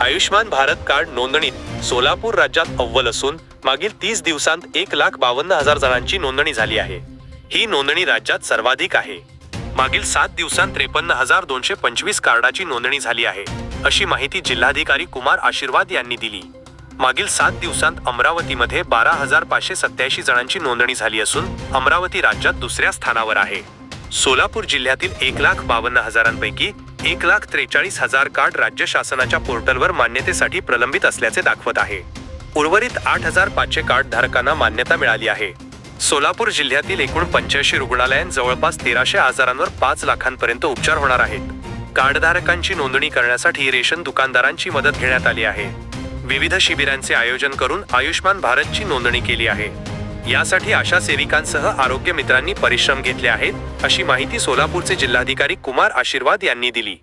Ayushman Bharat card नोंदणीत सोलापूर राज्यात अव्वल असून मागील तीस दिवसांत एक लाख बावन्न हजार जणांची नोंदणी झाली आहे. ही नोंदणी राज्यात सर्वाधिक आहे. मागील सात दिवसांत त्रेपन्न हजार दोनशे पंचवीस कार्डाची नोंदणी झाली आहे अशी माहिती जिल्हाधिकारी कुमार आशीर्वाद यांनी दिली. मागील सात दिवसांत अमरावतीमध्ये बारा हजार पाचशे सत्याऐंशी जणांची नोंदणी झाली असून अमरावती राज्यात दुसऱ्या स्थानावर आहे. सोलापूर जिल्ह्यातील एक लाख बावन्न हजारांपैकी एक लाख त्रेचाळीस हजार कार्ड राज्य शासनाच्या पोर्टलवर मान्यतेसाठी प्रलंबित असल्याचे दाखवत आहे. उर्वरित आठ हजार पाचशे कार्ड धारकांना मान्यता मिळाली आहे. सोलापूर जिल्ह्यातील एकूण पंच्याऐंशी रुग्णालयात जवळपास तेराशे आजारांवर पाच लाखांपर्यंत उपचार होणार आहेत. कार्डधारकांची नोंदणी करण्यासाठी रेशन दुकानदारांची मदत घेण्यात आली आहे. विविध शिबिरांचे आयोजन करून आयुष्मान भारतची नोंदणी केली आहे. यासाठी आशा सेविकांसह आरोग्य मित्रांनी परिश्रम घेतले आहेत अशी माहिती सोलापूरचे जिल्हाधिकारी कुमार आशीर्वाद यांनी दिली.